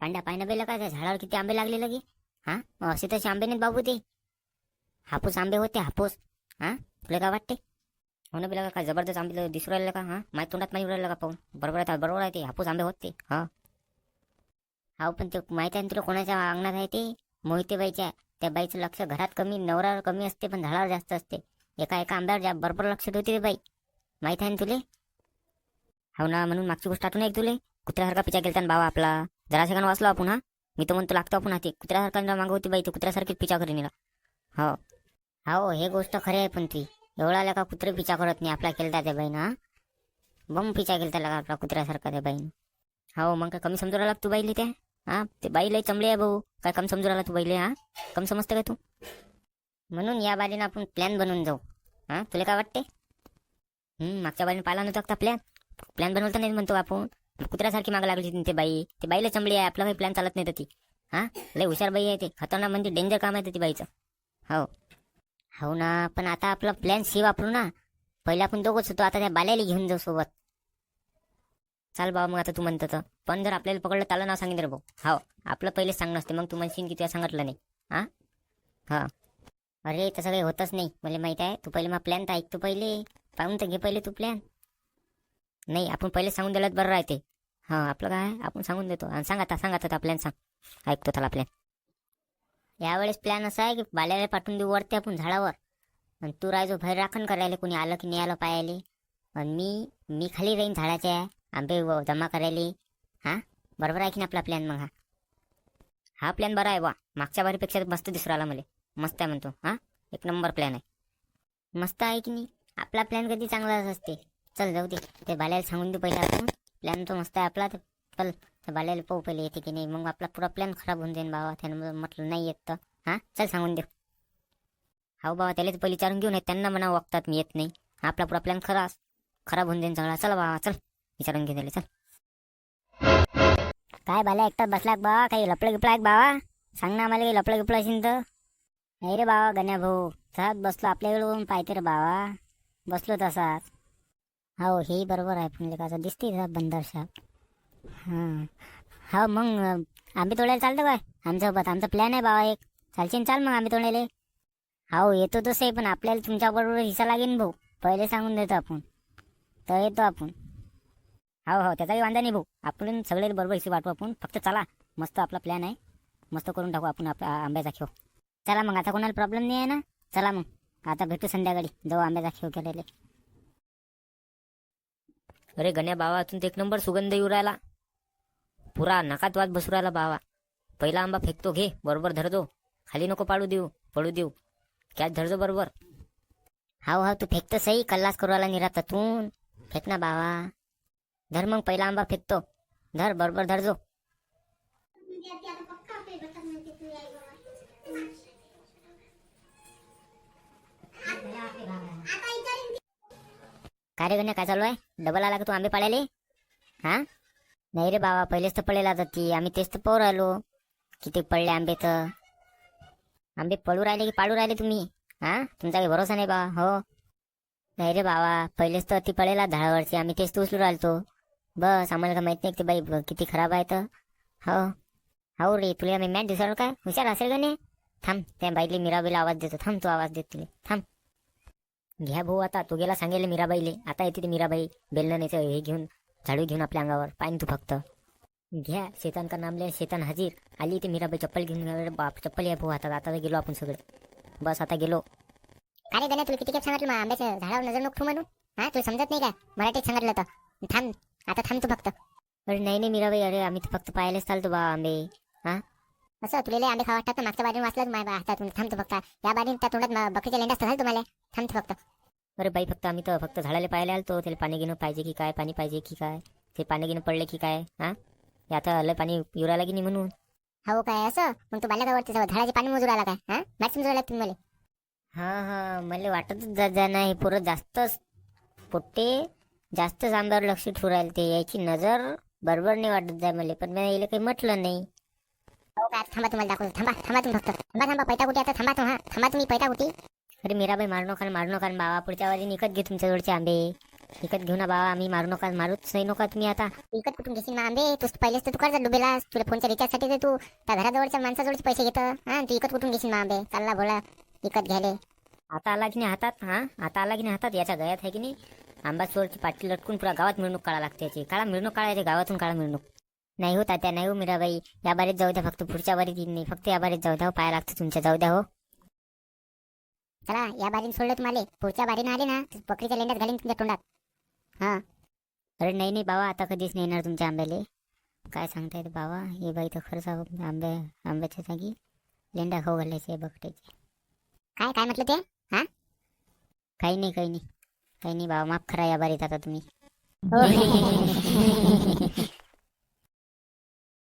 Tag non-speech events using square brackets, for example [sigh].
पांड्या पाहिनं बेलं काय त्या झाडावर किती आंबे लागले लगे? हा? मग असे तसे आंबे नाहीत बाबू ते हापूस आंबे होते हापूस. हा? तुला काय वाटते? हो ना बेला काय जबरदस्त आंबे दिसू राहिले का? हा? माझ्या तोंडात माहिती राहिलं का पाहून? बरोबर आहे बरोबर आहे ते हापूस आंबे होते. हा? हा पण ते माहीत आहे ना तुला कोणाच्या अंगणात आहे ते? मोहिते बाईच्या त्या बाईचं लक्ष घरात कमी नवऱ्यावर कमी असते पण झाडावर जास्त असते. एका एका आंब्यावर बरोबर लक्ष देते बाई. माहीत आहे ना तुले? हो ना म्हणून मागची गोष्ट आठवून एक तुले? कुत्र्यासारखा पिचा केलता ना बाबा आपला. जरा गाणं वाचलो आपण हा. मी तर म्हणतो लागतो आपण हाती कुत्र्यासारखा मागं होती बाई ते कुत्र्यासारखीच पिचा करीन हिला. हो. हो हे गोष्ट खरी आहे पण ती. एवढा का कुत्रे पिचा करत नाही आपला केलता त्या बाईनं हा. बम पिचा केलता लगा आपला कुत्र्यासारखा त्या बाईनं. हो मग काय कमी समजू लागतो तू बाईले त्या हा ते बाई लई चमले आहे भाऊ. काय कम समजू राहिला तू बाईले हा? कम समजते का तू? म्हणून या बारीनं आपण प्लॅन बनवून जाऊ. हा तुला काय वाटते? हम्म मागच्या बारीने पाहिला नव्हता का प्लॅन प्लॅन बनवता नाही म्हणतो आपण. कुत्र्यासारखी माग लागली ते बाई. ते बाईला चमडी आहे आपला काही प्लॅन चालत नाही तर ती. हा? लय हुशार बाई आहे ते. खतरनाक म्हणजे डेंजर काम आहे ती बाईचं. हो. हो ना पण आता आपला प्लॅन सी वापरू ना. पहिले आपण दोघंच होतो आता त्या बाल्याला घेऊन जाऊ सोबत. चाल बाबा मग आता तू म्हणतो तर पण जर आपल्याला पकडलं त्याला नाव सांगितलं रे भाऊ. हो आपलं पहिले सांगणं असते. मग तू म्हणशील की तुला सांगितलं नाही. हा? हा. अरे तसं काही होतच नाही. मला माहीत आहे. तू पहिले मग प्लॅन तर ऐक तू पहिले. पाहून तर घे पहिले तू प्लॅन नाही आपण पहिले सांगून दिलं तर बरं राहते. हां आपलं काय? आपण सांगून देतो. आणि सांगा आता सांग आता प्लॅन सांग. ऐकतो त्याला प्लॅन यावेळेस प्लॅन असा आहे की बाल्याला पाठवून देऊ वरते आपण झाडावर. आणि तू राहायचो बाहेर राखण करायला कोणी आलं की नाही आलं पायाले आणि मी मी खाली राहीन झाडाच्या आंबे जमा करायले. हां बरोबर आहे की नाही आपला प्लॅन मग हा? हा प्लॅन बरा आहे वा मागच्या बारीपेक्षा मस्त दिसू राहिला मला. मस्त आहे म्हणतो. हां एक नंबर प्लॅन आहे. मस्त आहे की नाही? आपला प्लॅन कधी चांगलाच असते? चल जाऊ दे. ते बाल्याला सांगून देऊ पहिले आपण. प्लॅन तो मस्त आहे आपला. तर चल. त्या बाल्याला पाहू पहिले येते की नाही. मग आपला पुरा प्लॅन खराब होऊन जाईन बाबा. त्यानं म्हटलं नाही येत तर. हां? चल सांगून दे हाव बाबा त्याला तर पहिले विचारून घेऊन येत त्यांना म्हणा वागतात मी येत नाही. आपला पुरा प्लॅन खरा खराब होऊन जाईन सगळा. चल बाबा चल. विचारून घे त्याला. चल. काय बाल्या एकटाच बसला बाबा? काही लपडं गिपला आहे बाबा? सांग ना आम्हाला काही लपडं गिपडं असेल तर. नाही रे बाबा गण्या भाऊ. तसाच बसलो आपल्याकडे बघून पाहते रे बाबा. बसलो तसाच. हो हे बरोबर आहे पण लेखाचं दिसते बंदर बंदरशाप हां. हो मग आंबे तोडायला चालतं काय? आमच्यासोबत आमचा प्लॅन आहे बाबा एक. चालशील चाल मग आंबे तोडायला हो येतो तसं आहे पण आपल्याला तुमच्याबरोबर हिस्सा लागेल भाऊ. पहिले सांगून देतो आपण. तर येतो आपण. हो हो त्याचाही वांदा नाही भाऊ. आपण सगळे बरोबर हिस्से वाटू आपण. फक्त चला. मस्त आपला प्लॅन आहे. मस्त करून टाकू आपण आपला आंब्याचा खेळ चला मग आता कोणाला प्रॉब्लेम नाही आहे ना? चला मग. आता भेटू संध्याकाळी. जाऊ आंब्याचा खेळ केलेले. अरे गण्या बावा अजून एक नंबर सुगंध येऊ राहिला. पुरा नकात वाद बसू राहिला बावा पहिला आंबा फेकतो घे. बरोबर धरतो. खाली नको पाडू देऊ पडू देऊ. कॅच धरतो बरोबर. हाव हाव तू फेकतो सही कल्लास करू आला निरातातून. फेक ना बावा धर मग पहिला आंबा फेकतो. धर बरोबर धरजो. काय रे गण्या काय चालू आहे? डबल आला का तू आंबे पाळायले? हा? नाही रे बाबा पहिलेच तर पळेला ती. आम्ही तेच तर पाहू राहिलो. किती पडले आंबे तर. आंबे पळू राहिले की पाडू राहिले तुम्ही? हा? तुमचा काही भरोसा नाही बा हो? नाही रे बाबा पहिलेच तर ती पडेला झाडावरची आम्ही तेच तर उचलू राहिलो बस आम्हाला का माहीत नाही की बाई ब- किती खराब आहे तर. हो? हो रे तुला मी मॅच दिसणार काय? हुशार असेल का नाही? थांब त्या बाईले मिराबीला आवाज देतो. थांब तू आवाज देत तुले थांब. घ्या भाऊ आता. तू गेला सांगेल मीराबाईले. आता येते ती मीराबाई. बेलनं हे घेऊन झाडू घेऊन आपल्या अंगावर. पाहिन तू फक्त. घ्या. शेतान का नामले? शेतान हजीर. आली ते मीराबाई. चप्पल घेऊन बाप चप्पल आहे भाऊ आता आता तर गेलो आपण सगळे. बस आता गेलो. अरे गण्या तुला किती खेप सांगितलं मग आंब्याच्या झाडावर नजर नको ठेवू म्हणून? हा तुला समजत नाही का? मराठीत सांगितलं तर थांब. आता थांब तू फक्त. अरे नाही नाही मीराबाई. अरे आम्ही तर फक्त पाहायलाच चालतो बा आंबे. असं तुला लय आंबे खावा वाटतात मागच्या बाजून वाचलं माझ्या हातात थांब तू फक्त. या बाजून त्या तोंडात बकरीच्या लेंडा असतात तुम्हाला? थांब तू फक्त. अरे बाई फक्त आम्ही तर फक्त झाडाला पाहायला आलतो. त्याला पाणी घेणं पाहिजे की काय पाणी पाहिजे की काय? ते पाणी घेणं पडले की काय? हा? आता लय पाणी युरायला की नाही म्हणून? हो काय असं? मग तू बाल्याकावरती झाडाचे पाणी मोजूर आला काय? हा? मॅच मोजूर आला तुम्ही मला हा हा. मला वाटतच जा जा नाही पुरं जास्तच पोट्टे जास्तच आंब्यावर लक्ष ठेवू राहिले. ते याची नजर बरोबर नाही वाटत जाय मला. पण मी याला काही म्हटलं नाही. काय थांबा तुम्हाला दाखवतो. थांबा थांबा तुम्ही फक्त. थांबा थांबा पैटा कुठे आता थांबा तुम्हा थांबा तुम्ही पैटा कुठे अरे मीराबाई मारू नका मारू नका बाबा पुढच्या वारी निकत घे तुमच्या जवळचे आंबे. विकत घेऊ ना बाबा आम्ही मारू नका मारूच नाही नका तुम्ही आता. विकत कुठून घेशील मग आंबे? तू पहिलेच तर तू कर्ज डुबेलास तुला फोनच्या रिचार्जसाठी तू त्या घराजवळच्या माणसाजवळचे पैसे घेत. हा तू विकत कुठून घेशील मग आंबे? चालला भोळा विकत घ्यायले. आता आला की नाही हातात? हा आता आला की नाही हातात? याच्या गळ्यात आहे की नाही? आंबा चोरची पाठी लटकून पुरा गावात मिळणूक काढा लागते याची. काळा मिळणूक काढायची गावातून काळा मिळणूक नाही हो तात्या नाही हो मीराबाई. या बारीत जाऊ द्या फक्त पुढच्या बारीत येईन नाही फक्त या बारीत जाऊ द्या हो, पाया लागतं तुमच्या. जाऊ द्या हो. चला या बारीने सोडलं तुम्हाला. पुढच्या बारीने आले ना तर बकरीच्या लेंड्यात घालीन तुमच्या तोंडात. अरे नाही नाही बाबा आता कधीच नाही येणार तुमच्या आंब्याले. काय सांगतायत बाबा हे बाई तर खरंच आंबे आंब्याच्या जागी लेंडा खाऊ घालायचे बकट्याचे काय काय म्हटलं ते? काही नाही काही नाही. काही नाही बाबा माफ करा या बारीत आता तुम्ही. हो. [laughs]